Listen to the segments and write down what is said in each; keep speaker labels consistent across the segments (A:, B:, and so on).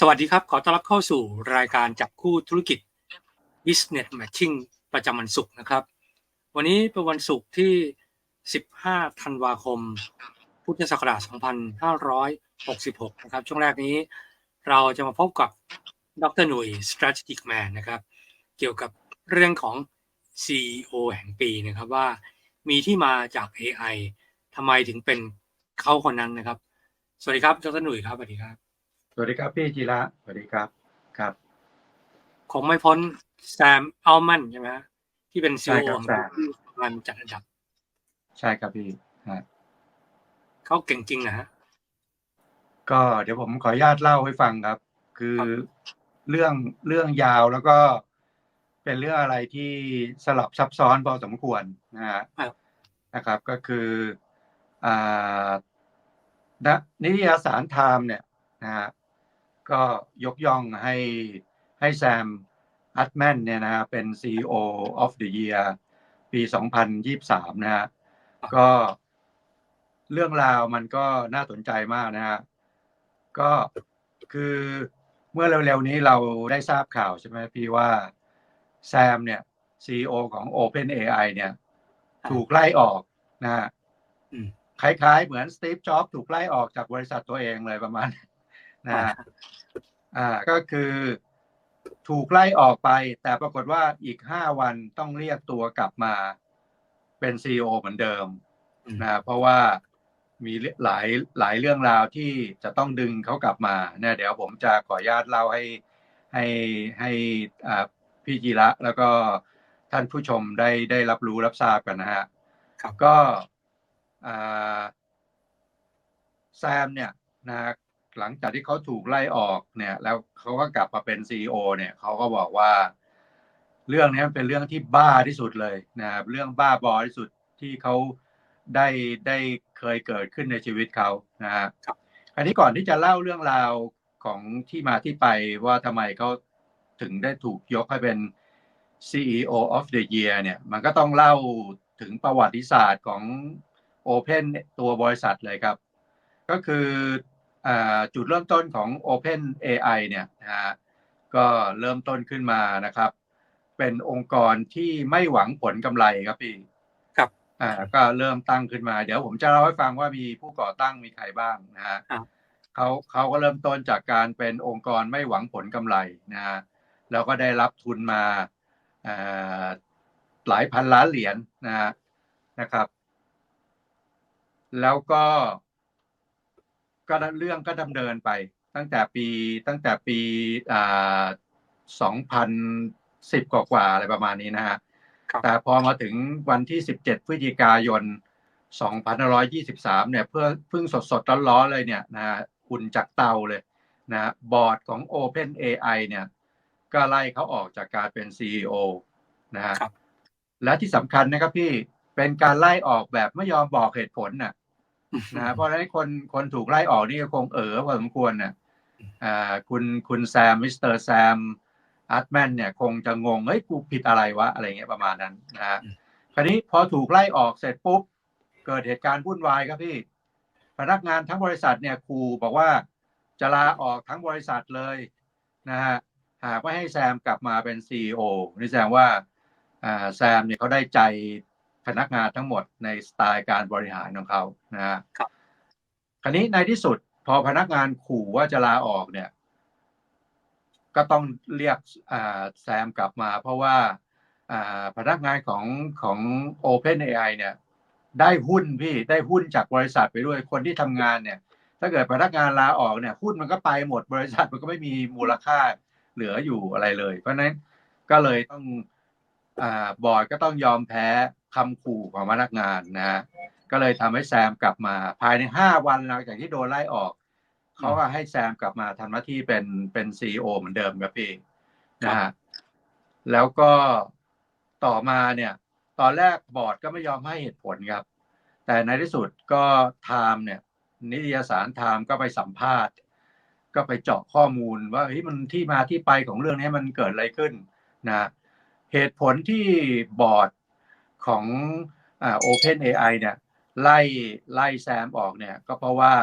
A: สวัสดีครับ ขอต้อนรับเข้าสู่รายการจับคู่ธุรกิจ Business Matching ประจำวันศุกร์นะครับ วันนี้เป็นวันศุกร์ที่ 15 ธันวาคม พุทธศักราช 2566 นะครับ ช่วงแรกนี้เราจะมาพบกับดรหนุ่ย Strategic Man นะครับ เกี่ยวกับเรื่องของ CEO แห่งปีนะครับว่ามีที่มาจาก AI ทำไมถึงเป็นเขาคนนั้นนะครับ สวัสดีครับ ดรหนุ่ยครับ สวัสดีครับ
B: วัสดีครับพี่จีระสวัสดีครับครับ
A: คงไม่พ้นแซมอัลมันใช่ไหมฮะที่เป็นซี
B: ใช่
A: อี
B: ครั
A: โอบ
B: แซม
A: งานจัดอันดับ
B: ใช่ครับพี่ฮะ
A: เขาเก่งจริงนะฮะ
B: ก็เดี๋ยวผมขออนุญาตเล่าให้ฟังครับ คือ
A: ครับ
B: เรื่องเรื่องยาวแล้วก็เป็นเรื่องอะไรที่สลับซับซ้อนพอสมควรนะฮะ
A: ครับ
B: นะครับ ก็คืออ่าณนิตยสารไทม์เนี่ยนะฮะ ก็ยกย่องให้ให้แซมอัตแมนเนี่ยนะฮะเป็น CEO of the Year ปี 2023 นะฮะก็เรื่องราวมันก็น่าสนใจมากนะฮะก็คือเมื่อเร็วๆนี้เราได้ทราบข่าวใช่ไหมพี่ว่าแซมเนี่ย CEO ของ OpenAI เนี่ยถูกไล่ออกนะฮะ
A: อืม
B: คล้ายๆ เหมือนสตีฟจ็อบถูกไล่ออกจากบริษัทตัวเองเลยประมาณ นะฮะอ่าก็คือถูกไล่ออกไป แต่ปรากฏว่าอีกห้าวันต้องเรียกตัวกลับมาเป็นซีอเหมือนเดิม
A: อืม
B: นะเพราะว่ามีหลายหลายเรื่องราวที่จะต้องดึงเขากลับมาเนี่ยเดี๋ยวผมจะขออนุญาตเล่าให้ให้ให้อ่าพี่จีระแล้วก็ท่านผู้ชมได้ได้รับรู้รับทราบกันนะฮะ
A: ครับ
B: ก็อ่าแซมเนี่ยนะ หลังจากที่เขาถูกไล่ออกเนี่ย แล้วเขาก็กลับมาเป็นซีอเนี่ยเขาก็บอกว่า เรื่องนี้เป็นเรื่องที่บ้าที่สุดเลยนะครับเรื่องบ้าบอที่สุดที่เขาได้ได้เคยเกิดขึ้นในชีวิตเขานะฮะ
A: ครับ
B: อันนี้ก่อนที่จะเล่าเรื่องราวของที่มาที่ไปว่าทำไมเขาถึงได้ถูกยกให้เป็น CEO of the Year เนี่ยมันก็ต้องเล่าถึงประวัติศาสตร์ของ Open ตัวบริษัทเลยครับ ก็คือ จุดเริ่มต้นของ Open AI เนี่ยนะฮะก็เริ่มต้นขึ้นมานะครับ เป็นองค์กรที่ไม่หวังผลกำไรครับพี่
A: ครับ
B: อ่าก็เริ่มตั้งขึ้นมา เดี๋ยวผมจะเล่าให้ฟังว่ามีผู้ก่อตั้งมีใครบ้างนะฮะ
A: ครับ
B: เขาเขาก็เริ่มต้นจากการเป็นองค์กรไม่หวังผลกำไรนะฮะแล้วก็ได้รับทุนมาอ่าหลายพันล้านเหรียญนะฮะนะครับ แล้วก็ ก็เรื่องก็ดำเนินไป ตั้งแต่ปีตั้งแต่ปีอ่าสองพันสิบกว่าๆอะไรประมาณนี้นะฮะ
A: ครับ
B: แต่พอมาถึงวันที่17พฤศจิกายน2523เนี่ยเพื่อเพิ่งสดสดๆร้อนๆเลยเนี่ยนะฮะอุ่นจากเตาเลยนะฮะบอร์ดของ Open AI เนี่ย ก็ไล่เขาออกจากการเป็น CEO นะฮะ
A: ครับ
B: และที่สำคัญนะครับพี่เป็นการไล่ออกแบบไม่ยอมบอกเหตุผลน่ะนะ ฮะเพราะฉะนั้นคนคนถูกไล่ออกนี่ก็คงเออพอสมควรน่ะอ่าคุณคุณแซมมิสเตอร์แซมอาร์ตแมนเนี่ยคงจะงงเฮ้ยกูผิดอะไรวะอะไรเงี้ยประมาณนั้นนะฮะ
A: อืม
B: คราวนี้พอถูกไล่ออกเสร็จปุ๊บ เกิดเหตุการณ์วุ่นวายครับพี่ พนักงานทั้งบริษัทเนี่ยครูบอกว่าจะลาออกทั้งบริษัทเลยนะฮะหากไม่ให้แซมกลับมาเป็นซีอนี่แสดงว่าอ่าแซมเนี่ยเขาได้ใจ พนักงานทั้งหมดในสไตล์การบริหารของเขานะฮะ
A: ครับ
B: คราวนี้ในที่สุด พอพนักงานขู่ว่าจะลาออกเนี่ย ก็ต้องเรียกอ่าแซมกลับมา เพราะว่าอ่าพนักงานของของ Open AI เนี่ย ได้หุ้นพี่ได้หุ้นจากบริษัทไปด้วยคนที่ทำงานเนี่ย ถ้าเกิดพนักงานลาออกเนี่ยหุ้นมันก็ไปหมดบริษัทมันก็ไม่มีมูลค่าเหลืออยู่อะไรเลย เพราะฉะนั้นก็เลยต้องอ่า บอร์ดก็ต้องยอมแพ้คำขู่ของพนักงานนะฮะก็เลยทำให้แซมกลับมาภายในห้าวันหลังจากที่โดนไล่ออกเขาก็ให้แซมกลับมาทำหน้าที่เป็นเป็นซีอเหมือนเดิมครับพี่นะฮะแล้วก็ต่อมาเนี่ย ตอนแรกบอร์ดก็ไม่ยอมให้เหตุผลครับ แต่ในที่สุดก็ไทม์เนี่ย นิตยสารไทม์ก็ไปสัมภาษณ์ ก็ไปเจาะข้อมูลว่าเฮ้ยมันที่มาที่ไปของเรื่องนี้มันเกิดอะไรขึ้นนะ เหตุผลที่บอร์ดของโอ่า Open AI เนี่ยไล่ไล่แซมออกเนี่ยก็เพราะว่า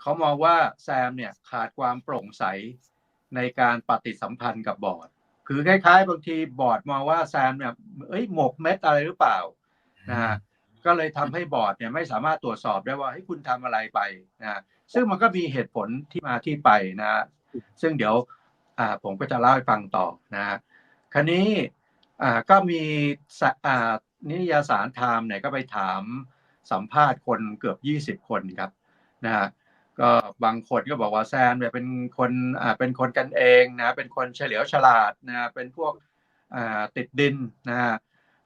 B: เขามองว่าแซมเนี่ยขาดความโปร่งใสในการปฏิสัมพันธ์กับบอร์ด คือคล้ายๆ บางทีบอร์ดมองว่าแซมเนี่ยเอ้ยหมกเม็ดอะไรหรือเปล่านะก็เลยทำให้บอร์ดเนี่ยไม่สามารถตรวจสอบได้ว่าให้คุณทำอะไรไปนะซึ่งมันก็มีเหตุผลที่มาที่ไปนะฮะซึ่งเดี๋ยว ผมก็จะเล่าให้ฟังต่อนะฮะคราวนี้อ่าก็มีสะอ่านิตยสารไทม์เนี่ยก็ไปถามสัมภาษณ์คนเกือบ 20 คนครับนะฮะก็บางคนก็บอกว่าแซมเนี่ยเป็นคนอ่าเป็นคนกันเองนะเป็นคนเฉลียวฉลาดนะเป็นพวกอ่าติดดินนะฮะ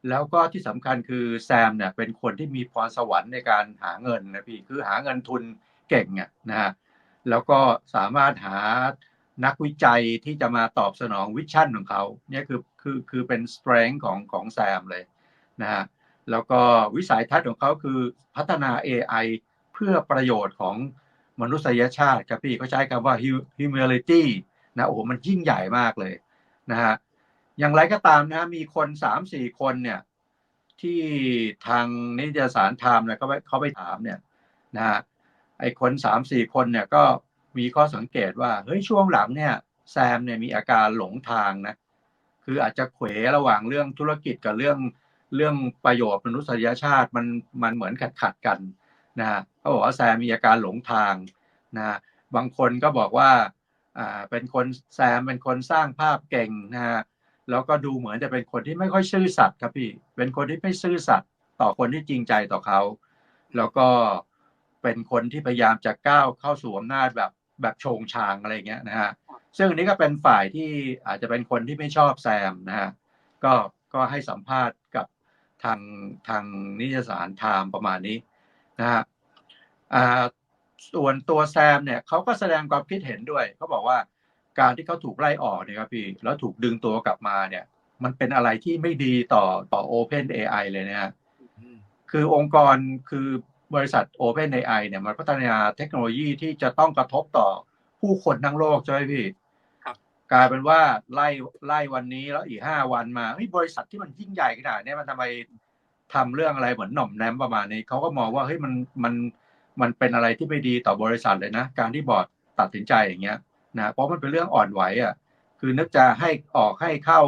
B: แล้วก็ที่สำคัญคือแซมเนี่ยเป็นคนที่มีพรสวรรค์ในการหาเงินนะพี่คือหาเงินทุนเก่งอะนะฮะแล้วก็สามารถหา นักวิจัยที่จะมาตอบสนองวิชั่นของเขาเนี่ยคือคือคือเป็น strength ของของแซมเลยนะฮะแล้วก็วิสัยทัศน์ของเขาคือพัฒนา AI เพื่อประโยชน์ของมนุษยชาติครับพี่เขาใช้คำว่า hu- humility นะโอ้มันยิ่งใหญ่มากเลยนะฮะอย่างไรก็ตามนะฮะมีคนสามสี่คนเนี่ยที่ทางนิตยสารไทม์เนี่ยเขาไปเขาไปถามเนี่ยนะฮะไอ้คนสามสี่คนเนี่ยก็ มีข้อสังเกตว่าเฮ้ยช่วงหลังเนี่ยแซมเนี่ยมีอาการหลงทางนะคืออาจจะเขวระหว่างเรื่องธุรกิจกับเรื่องเรื่องประโยชน์มนุษยชาติมันมันเหมือนขัดขัดกันนะฮะเขาบอกว่าแซมมีอาการหลงทางนะฮะบางคนก็บอกว่าอ่าเป็นคนแซมเป็นคนสร้างภาพเก่งนะฮะแล้วก็ดูเหมือนจะเป็นคนที่ไม่ค่อยซื่อสัตย์ครับพี่เป็นคนที่ไม่ซื่อสัตย์ต่อคนที่จริงใจต่อเขา แล้วก็เป็นคนที่พยายามจะก้าวเข้าสู่อำนาจแบบ แบบโชงชางอะไรอย่างเงี้ยนะฮะซึ่งอันนี้ก็เป็นฝ่ายที่อาจจะเป็นคนที่ไม่ชอบแซมนะฮะก็ก็ให้สัมภาษณ์กับทางทางนิตยสารไทม์ประมาณนี้นะฮะอ่าส่วนตัวแซมเนี่ยเขาก็แสดงความคิดเห็นด้วยเขาบอกว่าการที่เขาถูกไล่ออกเนี่ยครับพี่แล้วถูกดึงตัวกลับมาเนี่ย มันเป็นอะไรที่ไม่ดีต่อต่อ Open AI เลยนะฮะ
A: อืม
B: คือองค์กรคือ บริษัท OpenAI เนี่ยมันพัฒนาเทคโนโลยีที่จะต้องกระทบต่อผู้คนทั้งโลกใช่ไหมพี่
A: ครับ
B: กลายเป็นว่าไล่ไล่วันนี้แล้วอีกห้าวันมาเฮ้ยบริษัทที่มันยิ่งใหญ่ขนาดเนี้ยมันทำไมทำเรื่องอะไรเหมือนหน่อมแนมประมาณนี้เขาก็มองว่าเฮ้ยมันมันมันเป็นอะไรที่ไม่ดีต่อบริษัทเลยนะ การที่บอร์ดตัดสินใจอย่างเงี้ยนะเพราะมันเป็นเรื่องอ่อนไหวอะคือนึกจะให้ออกให้เข้า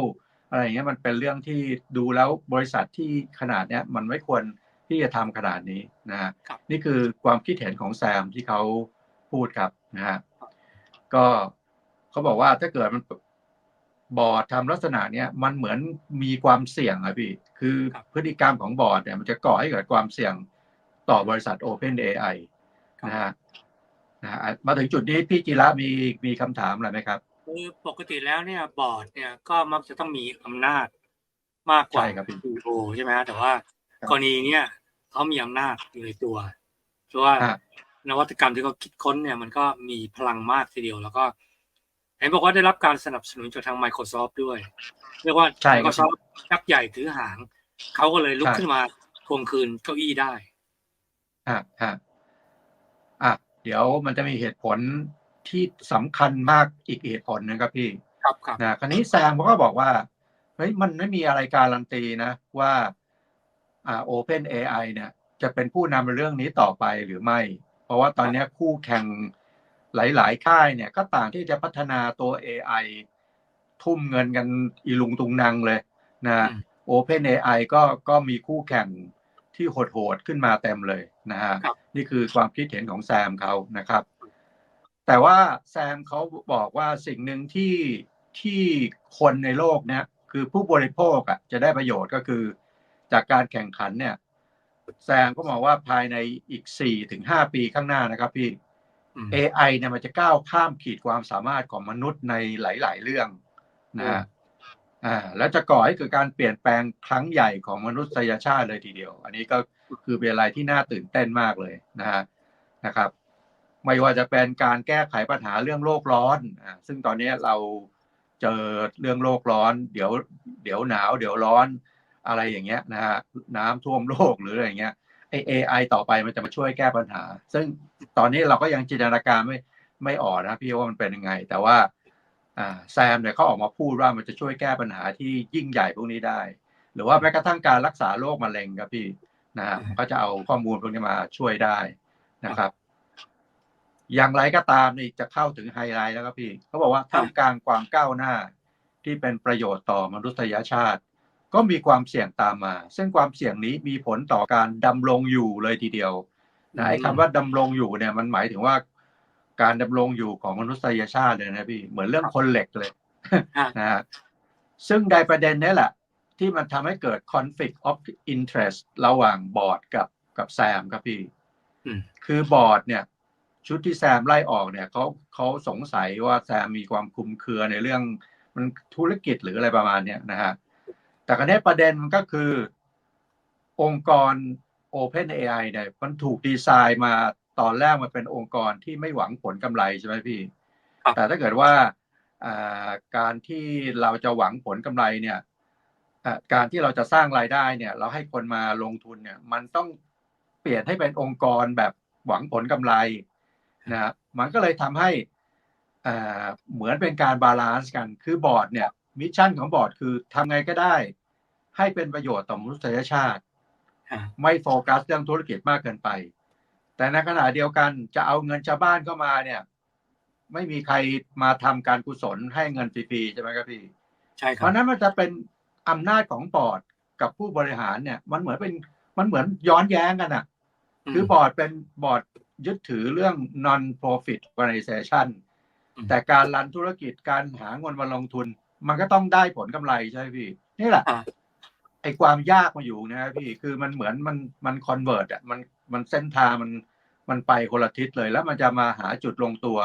B: อะไรอย่างเงี้ยมันเป็นเรื่องที่ดูแล้วบริษัทที่ขนาดเนี้ยมันไม่ควร ที่จะทำขนาดนี้นะฮะ
A: ครับ
B: นี่คือความคิดเห็นของแซมที่เขาพูดครับนะฮะก็เขาบอกว่าถ้าเกิดมันบอร์ดทำลักษณะเนี้ยมันเหมือนมีความเสี่ยงอะพี่ คือ
A: ครับ
B: พฤติกรรมของบอร์ดเนี่ยมันจะก่อให้เกิดความเสี่ยงต่อบริษัท Open AI นะฮะนะฮะมาถึงจุดนี้พี่จิระมีมีคำถามอะไรไหมครับ
A: คือปกติแล้วเนี่ยบอร์ดเนี่ยก็มักจะต้องมีอำนาจมากกว่า
B: ใช่ครับพี่
A: ซีโอใช่ไหมฮะแต่ว่า
B: ครับ
A: กรณีเนี่ย เขามีอำนาจอยู่ในตัวเพราะว่า
B: ฮะ
A: นวัตกรรมที่เขาคิดค้นเนี่ยมันก็มีพลังมากทีเดียว แล้วก็เห็นบอกว่าได้รับการสนับสนุนจากทาง Microsoft ด้วย เรียกว่า
B: ใช่ครับ
A: Microsoft ยักษ์ใหญ่ถือหาง เขาก็เลยลุก
B: ใช่
A: ขึ้นมาทวงคืนเก้าอี้ได้
B: ฮะฮะอะเดี๋ยวมันจะมีเหตุผลที่สำคัญมากอีกเหตุผลหนึงครับพี่
A: ครับครับ
B: นะคราวนี้แซมเขาก็บอกว่าเฮ้ยมันไม่มีอะไรการันตีนะว่าอ่า Open AI เนี่ยจะเป็นผู้นำในเรื่องนี้ต่อไปหรือไม่ เพราะว่าตอนเนี้ยคู่แข่งหลาย ๆ ค่ายเนี่ยก็ต่างที่จะพัฒนาตัว AI ทุ่มเงินกันอีลุงตุงนางเลยนะ
A: อืม
B: Open AI ก็ก็มีคู่แข่งที่โหดๆขึ้นมาเต็มเลยนะฮะ
A: ครับ
B: นี่คือความคิดเห็นของแซมเขานะครับ แต่ว่าแซมเขาบอกว่าสิ่งหนึ่งที่ที่คนในโลกเนี้ยคือผู้บริโภคอะจะได้ประโยชน์ก็คือ จากการแข่งขันเนี่ยแซมก็มองว่าภายในอีกสี่ถึงห้าปีข้างหน้านะครับพี่
A: อืม
B: AI เนี่ยมันจะก้าวข้ามขีดความสามารถของมนุษย์ในหลาย ๆ เรื่องนะฮะอ่าแล้วจะก่อให้เกิดการเปลี่ยนแปลงครั้งใหญ่ของมนุษยชาติเลยทีเดียว อันนี้ก็คือเป็นอะไรที่น่าตื่นเต้นมากเลยนะฮะนะครับ ไม่ว่าจะเป็นการแก้ไขปัญหาเรื่องโลกร้อนอ่าซึ่งตอนนี้เราเจอเรื่องโลกร้อน เดี๋ยว เดี๋ยวหนาว เดี๋ยวร้อน อะไรอย่างเงี้ยนะฮะน้ำท่วมโลกหรืออะไรอย่างเงี้ยไอ AI ต่อไปมันจะมาช่วยแก้ปัญหา ซึ่งตอนนี้เราก็ยังจินตนาการไม่ไม่ออกนะพี่ว่ามันเป็นยังไง แต่ว่าแซมเนี่ยเขาออกมาพูดว่ามันจะช่วยแก้ปัญหาที่ยิ่งใหญ่พวกนี้ได้ หรือว่าแม้กระทั่งการรักษาโรคมะเร็งครับพี่นะฮะก็จะเอาข้อมูลพวกนี้มาช่วยได้นะครับ อย่างไรก็ตามนี่จะเข้าถึงไฮไลท์แล้วครับพี่เขาบอกว่าท่ามกลางความก้าวหน้าที่เป็นประโยชน์ต่อมนุษยชาติ ก็มีความเสี่ยงตามมา ซึ่งความเสี่ยงนี้มีผลต่อการดำรงอยู่เลยทีเดียวนะไอ้คำว่าดำรงอยู่เนี่ยมันหมายถึงว่า การดำรงอยู่ของมนุษยชาติเลยนะพี่เหมือนเรื่องคนเหล็กเลย
A: อะ
B: นะฮะซึ่งในประเด็นนี้แหละ ที่มันทำให้เกิด conflict of interest ระหว่างบอร์ดกับกับแซมครับพี่
A: อืม
B: คือบอร์ดเนี่ยชุดที่แซมไล่ออกเนี่ยเขาเขาสงสัยว่าแซมมีความคลุมเครือในเรื่องมันธุรกิจหรืออะไรประมาณเนี้ยนะฮะ แต่กันนี้ประเด็นมันก็คือ องค์กร Open AI เนี่ยมันถูกดีไซน์มาตอนแรกมันเป็นองค์กรที่ไม่หวังผลกำไรใช่ไหมพี่
A: ครับ
B: แต่ถ้าเกิดว่าอ่าการที่เราจะหวังผลกำไรเนี่ยอ่าการที่เราจะสร้างรายได้เนี่ย เราให้คนมาลงทุนเนี่ย มันต้องเปลี่ยนให้เป็นองค์กรแบบหวังผลกำไรนะครับมันก็เลยทำให้อ่าเหมือนเป็นการบาลานซ์กัน คือบอร์ดเนี่ย มิชชั่นของบอร์ดคือทำไงก็ได้ ให้เป็นประโยชน์ต่อมนุษยชาติ
A: อะ
B: ไม่โฟกัสเรื่องธุรกิจมากเกินไป แต่ในขณะเดียวกันจะเอาเงินชาวบ้านเข้ามาเนี่ย ไม่มีใครมาทำการกุศลให้เงินฟรีๆใช่ไหมครับพี่
A: ใช่ค
B: เพ
A: รับ
B: ราะฉะนั้นมันจะเป็นอำนาจของบอร์ดกับผู้บริหารเนี่ย มันเหมือนเป็นมันเหมือนย้อนแย้งกันอะ คือบอร์ดเป็นบอร์ดยึดถือเรื่อง non profit organization
A: อืม
B: แต่การรันธุรกิจการหาเงินมาลงทุน มันก็ต้องได้ผลกำไรใช่ไหมพี่ นี่แหละ
A: อะ
B: ไอความยากมาอยู่นะครับพี่คือมันเหมือนมันมันคอนเวิร์ตอะมันมันเส้นทางมันมันไปคนละทิศเลย แล้วมันจะมาหาจุดลงตัว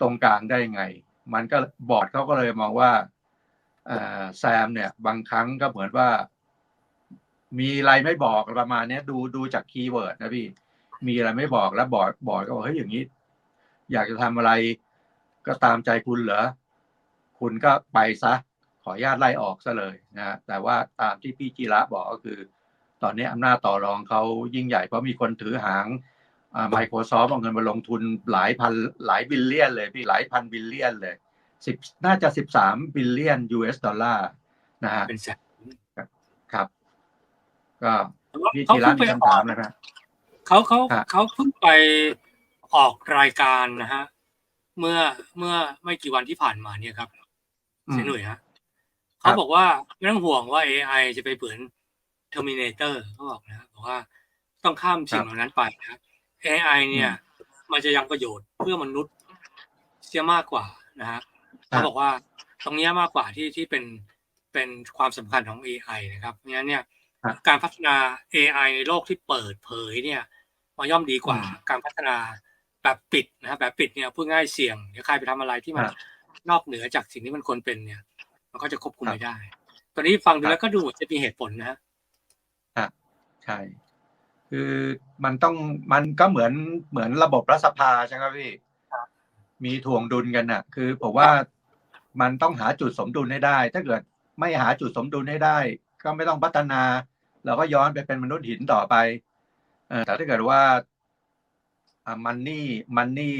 B: ตรงกลางได้ยังไง มันก็บอร์ดเขาก็เลยมองว่าอ่าแซมเนี่ยบางครั้งก็เหมือนว่า มีอะไรไม่บอกประมาณเนี้ยดูดูจากคีย์เวิร์ดนะพี่ มีอะไรไม่บอกแล้วบอร์ดบอร์ดก็บอกเฮ้ยอย่างนี้ อยากจะทำอะไรก็ตามใจคุณเหรอ คุณก็ไปซะขออนุญาตไล่ออกซะเลยนะฮะแต่ว่าตามที่พี่จีระบอกก็คือ ตอนนี้อำนาจต่อรองเขายิ่งใหญ่เพราะมีคนถือหางไมโครซอฟท์เอาเงินมาลงทุนหลายพันหลายบิลเลียนเลยพี่หลายพันบิลเลียนเลยสิบน่าจะสิบสามบิลเลียน US ดอลลาร์นะฮะ
A: เป็นแสน
B: ครับ ก็พี่
A: เขา
B: จีระ
A: เพิ่ง
B: มี
A: ไป
B: คำถามเลยนะ
A: เขาเขา
B: ฮะ
A: เขาเพิ่งไปออกรายการนะฮะ เมื่อเมื่อไม่กี่วันที่ผ่านมาเนี่ยครับ
B: อื
A: เส
B: ม
A: ยหนุ่ยฮะ
B: ครั
A: เขา
B: บ
A: บอกว่าไม่ต้องห่วงว่า AI จะไปเปือน Terminator เขาบอกนะบอกว่าต้องข้ามสิ่งเหล่านั้นไปนะ AI เนี่ย มันจะยังประโยชน์เพื่อมนุษย์เสียมากกว่านะฮะเขาบอกว่าตรงเนี้ยมากกว่าที่ที่เป็นเป็นความสำคัญของ AI นะครับเพราะฉะนั้นเนี่ย
B: ครับ
A: การพัฒนา AI ในโลกที่เปิดเผยเนี่ยมันย่อมดีกว่า
B: อืม
A: การพัฒนาแบบปิดนะครับแบบปิดเนี่ยพูดง่ายเสี่ยงเดี๋ยวใครไปทำอะไรที่มัน
B: ครับ
A: นอกเหนือจากสิ่งที่มันควรเป็นเนี่ย มันก็จะควบคุม
B: ครับ
A: ไม่ได้ ตอนนี้ฟังดู
B: ครับ
A: แล้วก็ดูเหมือนจะมีเหตุผลนะฮะ
B: ใช่คือมันต้องมันก็เหมือนเหมือนระบบรัฐสภาใช่ไหมพี่
A: ครับ
B: มีถ่วงดุลกันน่ะ คือผมว่ามันต้องหาจุดสมดุลให้ได้ ถ้าเกิดไม่หาจุดสมดุลให้ได้ ก็ไม่ต้องพัฒนา เราก็ย้อนไปเป็นมนุษย์หินต่อไปเออแต่ถ้าเกิดว่าอ่ามันนี่มันนี่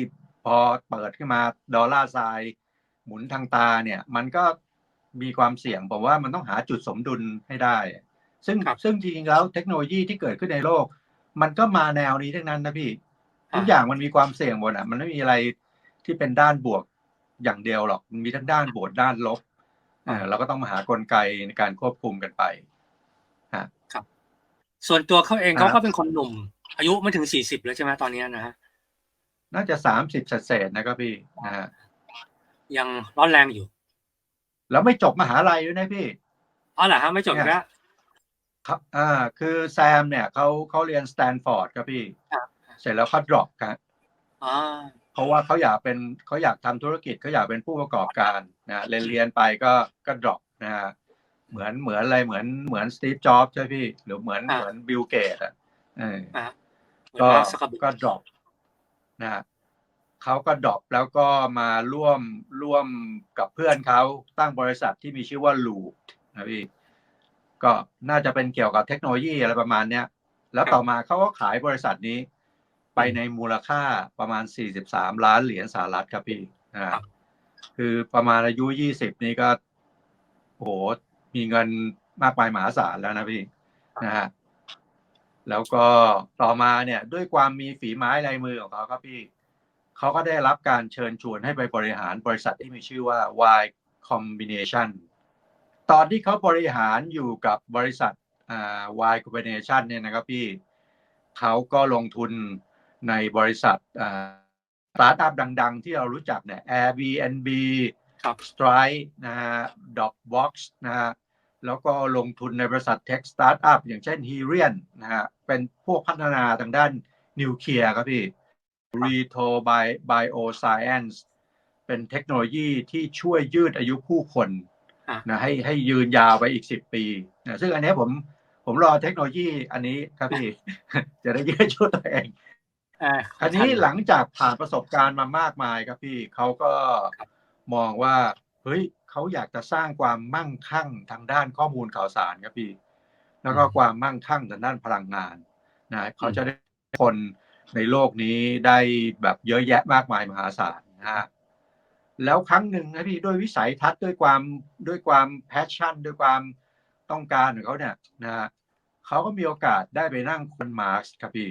B: พอเปิดขึ้นมาดอลลาร์ทราย หมุนทางตาเนี่ย มันก็มีความเสี่ยงผมว่ามันต้องหาจุดสมดุลให้ได้ ซึ่ง
A: ครับ
B: ซึ่งจริงๆแล้วเทคโนโลยีที่เกิดขึ้นในโลก มันก็มาแนวนี้ทั้งนั้นนะพี่
A: อ่า
B: ทุกอย่างมันมีความเสี่ยงหมดอะ มันไม่มีอะไรที่เป็นด้านบวกอย่างเดียวหรอกมันมีทั้งด้านบวกด้านลบเออเราก็ต้องมาหากลไกในการควบคุมกันไป
A: ส่วนตัวเขาเอง
B: ครับ
A: เขาก็เป็นคนหนุ่ม อายุไม่ถึงสี่สิบแล้วใช่ไหมตอนเนี้ยนะฮะ
B: น่าจะสามสิบเศษๆนะครับพี่นะฮะ
A: ยังร้อนแรงอยู่
B: แล้วไม่จบมหาลัยด้วยนะพี่
A: อ๋อเหรอฮะไม่จบอีกแล้ว
B: ครับ อ่า คือแซมเนี่ยเขาเขาเรียนสแตนฟอร์ดครับพี่
A: ครับ
B: เสร็จแล้วเขาดรอปครับ
A: อ่า
B: เพราะว่าเขาอยากเป็นเขาอยากทำธุรกิจเขาอยากเป็นผู้ประกอบการนะเรียนเรียนไปก็ก็ดรอปนะฮะเหมือนเหมือนอะไรเหมือนเหมือนสตีฟจ็อบส์ใช่พี่ หรือเหมือนเหมือนบิลเกตอะเออ
A: อ่าเหมือน
B: ก็
A: มาร์คซักเคอร์เบิร์
B: ก็ดรอปนะฮะ เขาก็ดรอปแล้วก็มาร่วมร่วมกับเพื่อนเขาตั้งบริษัทที่มีชื่อว่าลูปนะพี่ก็น่าจะเป็นเกี่ยวกับเทคโนโลยีอะไรประมาณเนี้ยแล้วต่อมาเขาก็ขายบริษัทนี้ ไปในมูลค่าประมาณ 43 ล้านเหรียญสหรัฐครับพี่นะฮะคือประมาณอายุ 20 นี่ก็โอ้โหมีเงินมากมายมหาศาลแล้วนะพี่นะฮะแล้วก็ต่อมาเนี่ยด้วยความมีฝีไม้ลายมือของเขาครับพี่ เขาก็ได้รับการเชิญชวนให้ไปบริหารบริษัทที่มีชื่อว่า Y Combination ตอนที่เขาบริหารอยู่กับบริษัทอ่า Y Combination เนี่ยนะครับพี่เขาก็ลงทุนในบริษัทอ่าสตาร์ทอัพดัง ๆ ที่เรารู้จักเนี่ย Airbnb
A: ครับ
B: Stripe นะฮะ Dropbox นะฮะแล้วก็ลงทุนในบริษัทเทคสตาร์ทอัพอย่างเช่น h e r i o n นะฮะเป็นพวกพัฒนาทางด้านนิวเคลียร์ครับพี่ Reto Bi Bioscience เป็นเทคโนโลยีที่ช่วยยืดอายุผู้คน
A: อะ
B: นะให้ให้ยืนยาวไปอีก10ปีนะซึ่งอันเนี้ยผมผมรอเทคโนโลยีอันนี้ครับพี่ จะได้ยืดอายุตัวเอง
A: อ่า
B: อันนี้หลังจากผ่านประสบการณ์มามากมายครับพี่เขาก็มองว่าเฮ้ยเขาอยากจะสร้างความมั่งคั่งทางด้านข้อมูลข่าวสารครับพี่ แล้วก็ความมั่งคั่งทางด้านพลังงานนะเขาจะได้คน ในโลกนี้ได้แบบเยอะแยะมากมายมหาศาลนะฮะแล้วครั้งหนึ่งนะพี่ด้วยวิสัยทัศน์ด้วยความด้วยความแพชชั่น ด้วยความต้องการของเขาเนี่ยนะฮะเขาก็มีโอกาสได้ไปนั่งคุณมาร์กครับพี่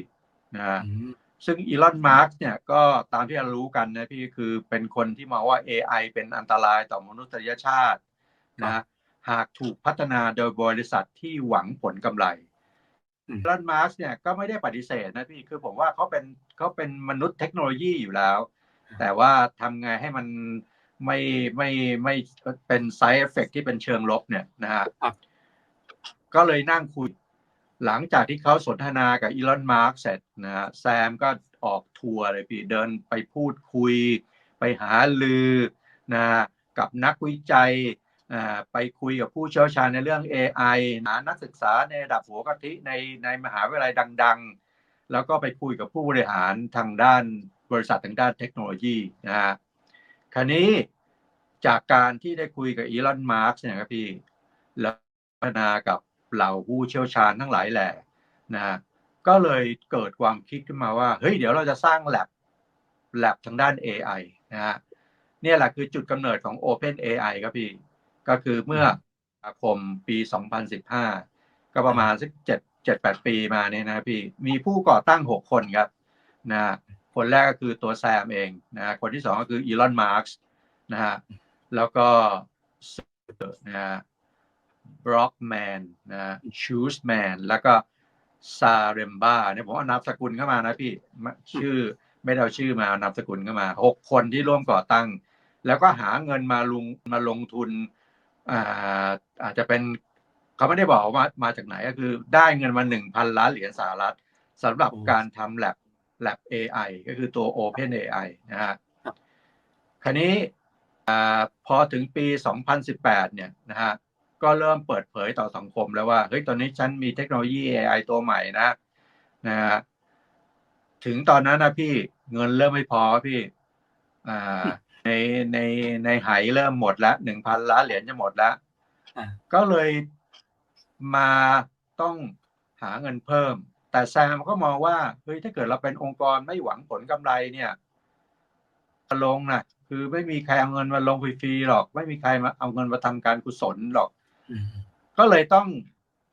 B: นะฮะ
A: อืม
B: ซึ่งอีลอนมาร์กเนี่ยก็ตามที่เรารู้กันนะพี่คือเป็นคนที่มองว่า AI เป็นอันตรายต่อมนุษยชาตินะหากถูกพัฒนาโดยบริษัทที่หวังผลกำไร
A: อืม
B: อี ลอนมาร์กเนี่ยก็ไม่ได้ปฏิเสธนะพี่คือผมว่าเขาเป็นเขาเป็นมนุษย์เทคโนโลยีอยู่แล้ว แต่ว่าทำไงให้มันไม่ไม่ไม่เป็น side effect ที่เป็นเชิงลบเนี่ยนะฮะ
A: ครับ
B: ก็เลยนั่งคุย หลังจากที่เขาสนทนากับอีลอนมาร์กเสร็จนะฮะแซมก็ออกทัวร์เลยพี่เดินไปพูดคุย ไปหาลือนะกับนักวิจัยอ่า ไปคุยกับผู้เชี่ยวชาญในเรื่อง AI หานักศึกษาในระดับหัวกะทิในในมหาวิทยาลัยดัง ๆ แล้วก็ไปคุยกับผู้บริหารทางด้านบริษัททางด้านเทคโนโลยีนะฮะคราวนี้จากการที่ได้คุยกับอีลอนมาร์กเนี่ยครับพี่แล้วพัฒนากับเหล่าผู้เชี่ยวชาญทั้งหลายแหล่นะฮะก็เลยเกิดความคิดขึ้นมาว่า เฮ้ยเดี๋ยวเราจะสร้าง lab lab ทางด้าน AI นะฮะเนี่ยแหละคือจุดกำเนิดของ Open AI ครับพี่ ก็คือเมื่อตุลาคมปี 2015 ก็ประมาณสักเจ็ดเจ็ดแปดปีมาเนี่ยนะพี่มีผู้ก่อตั้ง6คนครับนะฮะคนแรกก็คือตัวแซมเองนะฮะคนที่สองก็คืออีลอนมาร์กนะฮะแล้วก็นะฮะบล็อกแมนนะชูสแมนแล้วก็ซาเรมบ้าเนี่ยผมเอานามสกุลเข้ามานะพี่ไม่ชื่อไม่ได้เอาชื่อมาเอานามสกุลเข้ามาหกคนที่ร่วมก่อตั้ง แล้วก็หาเงินมาลงมาลงทุน อ่าอาจจะเป็นเขาไม่ได้บอกว่ามาจากไหนก็คือ ได้เงินมาหนึ่งพันล้านเหรียญสหรัฐสำหรับ
A: โอ้
B: การทำ lab lab AI ก็คือตัว Open AI นะฮะ
A: ครับ
B: คราวนี้อ่าพอถึงปี 2018 เนี่ยนะฮะก็เริ่มเปิดเผยต่อสังคมแล้วว่าเฮ้ยตอนนี้ฉันมีเทคโนโลยี AI ตัวใหม่นะนะฮะถึงตอนนั้นนะพี่เงินเริ่มไม่พอพี่อ่า ในในในไหเริ่มหมดแล้วหนึ่งพันล้านเหรียญจะหมดแล้ว
A: อ่า
B: ก็เลยมาต้องหาเงินเพิ่ม แต่แซมก็มองว่าเฮ้ยถ้าเกิดเราเป็นองค์กรไม่หวังผลกำไรเนี่ยลงนะคือไม่มีใครเอาเงินมาลงฟรีๆหรอก ไม่มีใครมาเอาเงินมาทำการกุศลหรอก
A: อืม
B: ก็เลยต้อง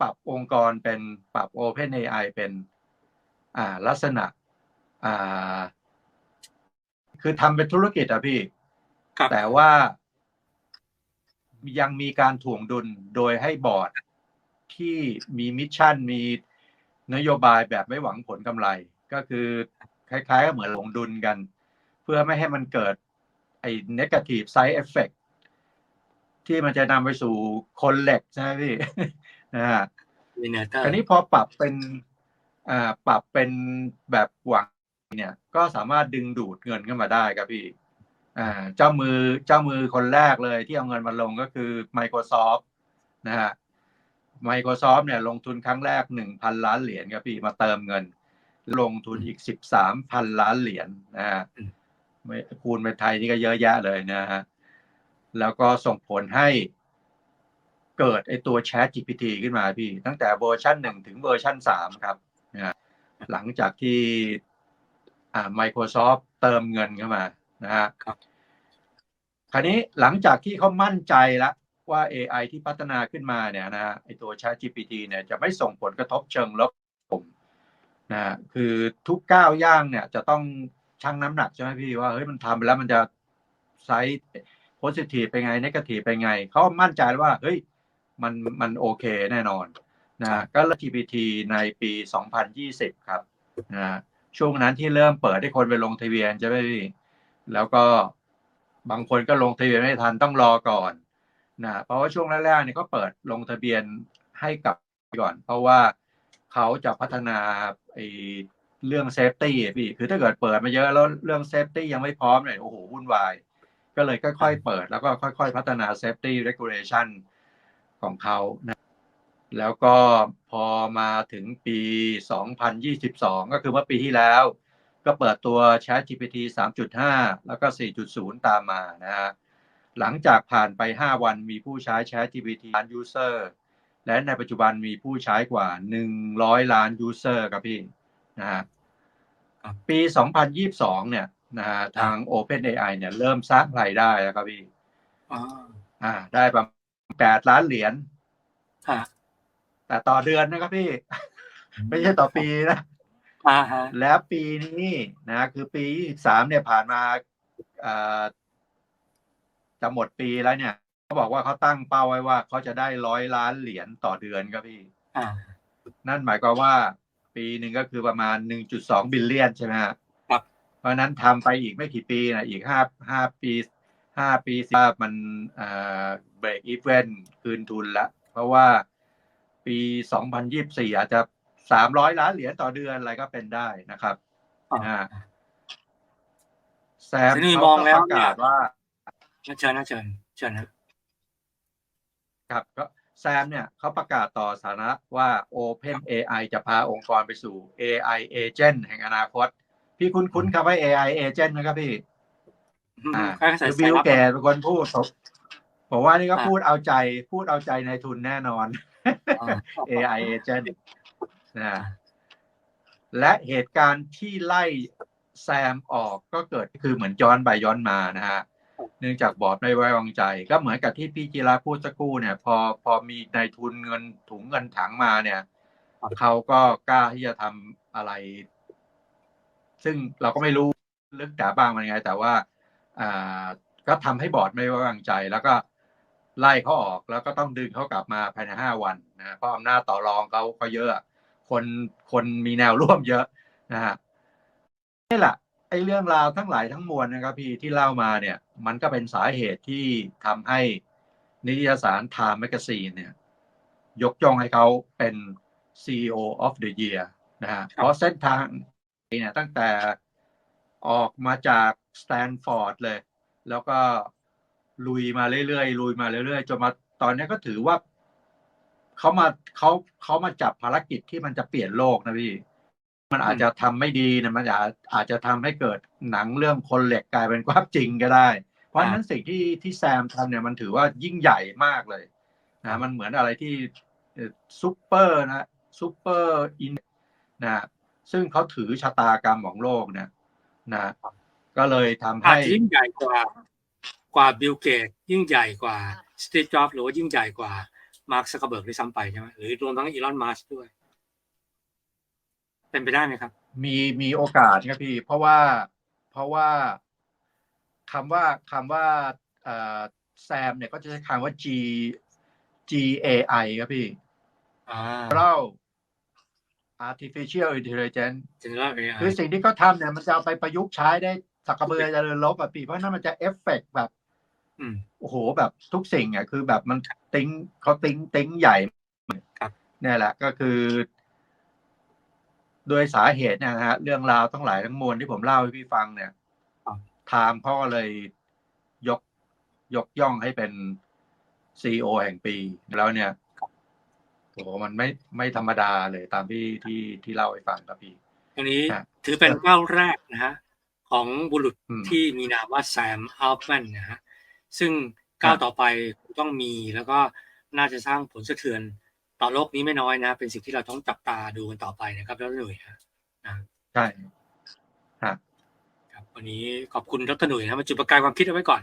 B: ปรับองค์กรเป็นปรับ Open AI เป็นอ่าลักษณะอ่าคือทำเป็นธุรกิจอะพี่
A: ครับ
B: แต่ว่า ยังมีการถ่วงดุลโดยให้บอร์ดที่มีมิชชั่นมีนโยบายแบบไม่หวังผลกำไร ก็คือคล้ายๆก็เหมือนลงดุลกัน เพื่อไม่ให้มันเกิดไอ้ negative side effect ที่มันจะนำไปสู่คนเหล็กใช่ไหมพี่นะฮะ
A: วินเนอร์เตอร์
B: คราวนี้พอปรับเป็นอ่าปรับเป็นแบบหวังเนี่ย ก็สามารถดึงดูดเงินเข้ามาได้ครับพี่อ่า เจ้ามือเจ้ามือคนแรกเลยที่เอาเงินมาลงก็คือ Microsoft นะฮะ Microsoft เนี่ยลงทุนครั้งแรกหนึ่งพันล้านเหรียญครับพี่มาเติมเงิน ลงทุนอีกสิบสามพันล้านเหรียญนะฮะไม่คูณเป็นไทยนี่ก็เยอะแยะเลยนะฮะ แล้วก็ส่งผลให้เกิดไอตัว Chat GPT ขึ้นมาพี่ ตั้งแต่เวอร์ชันหนึ่งถึงเวอร์ชันสามครับนะฮะหลังจากที่อ่า Microsoft เติมเงินเข้ามา นะฮะ
A: ครับ
B: คราวนี้หลังจากที่เขามั่นใจแล้วว่า AI ที่พัฒนาขึ้นมาเนี่ยนะฮะไอตัว Chat GPT เนี่ยจะไม่ส่งผลกระทบเชิงลบผมนะฮะคือทุกก้าวย่างเนี่ยจะต้องใช้ชั่งน้ำหนักใช่ไหมพี่ว่าเฮ้ยมันทำไปแล้วมันจะไซส์โพสิทีฟเป็นไงนกาทีฟเป็นไง เขามั่นใจว่าเฮ้ยมันมันโอเคแน่นอนนะฮะก็เริ่ม GPT ในปี 2020 ครับนะฮะช่วงนั้นที่เริ่มเปิดให้คนไปลงทะเบียนใช่ไหมพี่ แล้วก็บางคนก็ลงทะเบียนไม่ทันต้องรอก่อนนะเพราะว่าช่วงแรกๆเนี่ยก็เปิดลงทะเบียนให้กับก่อน เพราะว่าเขาจะพัฒนาไอ้เรื่องเซฟตี้พี่คือถ้าเกิดเปิดมาเยอะแล้วเรื่องเซฟตี้ยังไม่พร้อมเนี่ยโอ้โหวุ่นวาย ก็เลยค่อยๆเปิด แล้วก็ค่อยๆพัฒนา safety regulation ของเขานะแล้วก็พอมาถึงปี 2022 ก็คือเมื่อปีที่แล้ว ก็เปิดตัว Chat GPT 3.5 แล้วก็ 4.0 ตามมานะฮะหลังจากผ่านไป 5 วันมีผู้ใช้ Chat GPT ล้าน user และในปัจจุบันมีผู้ใช้กว่า 100 ล้าน user ครับพี่นะฮะ
A: ครับ
B: ปี 2022 เนี่ยนะฮะทาง OpenAI เนี่ยเริ่มสร้างรายได้แล้วครับพี่
A: อ่า
B: อ่าได้ประมาณ 8 ล้านเหรียญ
A: ฮะ
B: แต่ต่อเดือนนะครับพี่ ไม่ใช่ต่อปีนะ
A: อ่าฮะ
B: แล้วปีนี้นะคือปี 23 เนี่ยผ่านมาเอ่อจะหมดปีแล้วเนี่ยเขาบอกว่าเขาตั้งเป้าไว้ว่าเขาจะได้ร้อยล้านเหรียญต่อเดือนครับพี่
A: อ่า
B: นั่นหมายความว่า ปีหนึ่งก็คือประมาณ 1.2 บิลเลียนใช่ไหมฮะ
A: ครับ
B: เพราะฉะนั้นทำไปอีกไม่กี่ปีนะอีกห้าห้าปีห้าปีสิว่ามันเอ่อเบรกอีเวนคืนทุนละ เพราะว่าปี 2024 อาจจะ 300ล้านเหรียญต่อเดือนอะไรก็เป็นได้นะครับ
A: อ่า
B: นะฮะแซม
A: ทีนี้
B: เขา
A: มอง
B: ก็
A: แล้ว
B: ประกาศ
A: เนี่ย
B: ว่า
A: เชิญนะเชิญเชิญนะครับ
B: ก็แซมเนี่ยเขาประกาศต่อสาธารณะว่า Open AI จะพาองค์กรไปสู่ AI Agent แห่งอนาคต พี่คุ้นคุ้นคำว่า AI Agent ไหมครับพี่อ่า
A: ใครก็ใส่
B: คือ
A: สา
B: บิ
A: ย
B: ล
A: ลับ
B: เกตเป็นคนพูดผมผมว่านี่ก็
A: อ่า
B: พูดเอาใจพูดเอาใจในทุนแน่นอน
A: อ่า
B: AI agent นะและเหตุการณ์ที่ไล่แซมออกก็เกิดคือเหมือนย้อนไปย้อนมานะฮะเนื่องจากบอร์ดไม่ไว้วางใจ ก็เหมือนกับที่พี่จิราพูดสักครู่เนี่ย พอพอมีในายทุนเงินถุงเงินถังมาเนี่ยเขาก็กล้าที่จะทำอะไร ซึ่งเราก็ไม่รู้ลึกด่าบ้างมันไง แต่ว่าอ่าก็ทำให้บอร์ดไม่ไว้วางใจ แล้วก็ไล่เขาออกแล้วก็ต้องดึงเขากลับมาภายในห้าวันนะเพราะอำนาจต่อรองเขาเขาเยอะ คนคนมีแนวร่วมเยอะนะฮะนี่แหละไอ้เรื่องราวทั้งหลายทั้งมวลนะครับ พี่ที่เล่ามาเนี่ย มันก็เป็นสาเหตุที่ทำให้นิตยสาร Time Magazine เนี่ย ยกย่องให้เขาเป็น CEO of the Year นะฮะเพราะเส้นทางเนี่ยตั้งแต่ออกมาจากสแตนฟอร์ดเลย แล้วก็ลุยมาเรื่อยๆลุยมาเรื่อยๆจนมาตอนนี้ก็ถือว่า เขามาเขาเขามาจับภารกิจที่มันจะเปลี่ยนโลกนะพี่ มันอาจจะทำไม่ดีนะมันอาจอาจจะทำให้เกิดหนังเรื่องคนเหล็กกลายเป็นความจริงก็ได้ เพราะฉะนั้นสิ่งที่ที่แซมทำเนี่ยมันถือว่ายิ่งใหญ่มากเลยนะมันเหมือนอะไรที่ซูเปอร์นะซูเปอร์อินนะซึ่งเขาถือชะตากรรมของโลกเนี่ยนะ ก็เลยทำ
A: อาจ
B: ให้
A: จะยิ่งใหญ่กว่ากว่าบิลเกตยิ่งใหญ่กว่าสตีฟจ็อบหรือว่ายิ่งใหญ่กว่า มาร์คซักเคอร์เบิร์กด้วยซ้ำไปใช่ไหมหรือรวมทั้งอีลอนมัสด้วย เป็นไปได้ไหมครับ
B: มีมีโอกาสครับพี่ เพราะว่าเพราะว่าคำว่าคำว่าเอ่อแซมเนี่ยก็จะใช้คำว่า G G A I ครับพี่
A: อ่า
B: เล่า artificial intelligence
A: เจเนอเรลเอไอ
B: คือสิ่งที่เขาทำเนี่ยมันจะเอาไปประยุกต์ใช้ได้สักกระเบือเจริญลบอะพี่เพราะฉะนั้นมันจะเอฟเฟกต์แบบ
A: อืม
B: โอ้โหแบบทุกสิ่งอะคือแบบมันติ้งเขาติ้งติ้งใหญ่
A: ครับ
B: เนี่ยแหละก็คือ โดยสาเหตุเนยนะฮะเรื่องราวทั้งหลายทั้งมวลที่ผมเล่าให้พี่ฟังเนี่ยไทม์เขาก็เลยยกยกย่องให้เป็นซีอแห่งปี แล้วเนี่ยโอ้โหมันไม่ไม่ธรรมดาเลยตามที่ที่ที่เล่าให้ฟังครับพี่
A: ตรงนี้
B: ครับ
A: ถือเป็นก้าวแรกนะฮะของบุรุษ
B: อืม
A: ที่มีนามว่าแซมอัลแมนนะฮะ ซึ่งก้าวต่อไปต้องมีแล้วก็น่าจะสร้างผลสะเทือนต่อโลกนี้ไม่น้อยนะ เป็นสิ่งที่เราต้องจับตาดูกันต่อไปนะครับแล้วหนุ่ยฮะนะ
B: ใช่
A: ครับ วันนี้ขอบคุณดรหนุ่ยนะมาจุดประกายความคิดเอาไว้ก่อน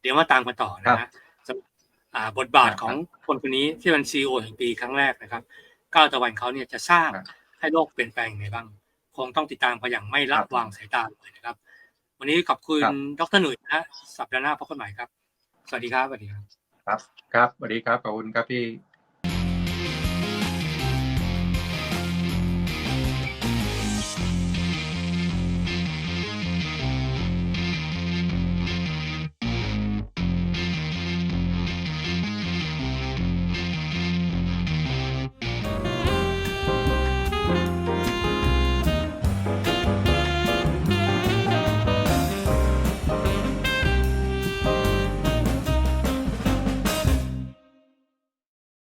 A: เดี๋ยวมาตามกันต่อนะฮะสำหรับอ่าบทบาท
B: ครับ
A: ของคนคนนี้ที่เป็นซีอแห่งปีครั้งแรกนะครับก้าวตะวันเขาเนี่ยจะสร้าง
B: ครับ
A: ให้โลกเปลี่ยนแปลงยังไงบ้าง คงต้องติดตามไปอย่างไม่ละ
B: ครับ
A: วางสายตาเลยนะครับ วันนี้ขอบคุณ
B: ครับ
A: ดรหนุ่ยนะสัปดาห์หน้าพบกันใหม่ครับ สวัสดีครับสวัสดีครับ
B: ครับครับสวัสดีครับขอบคุณครับพี่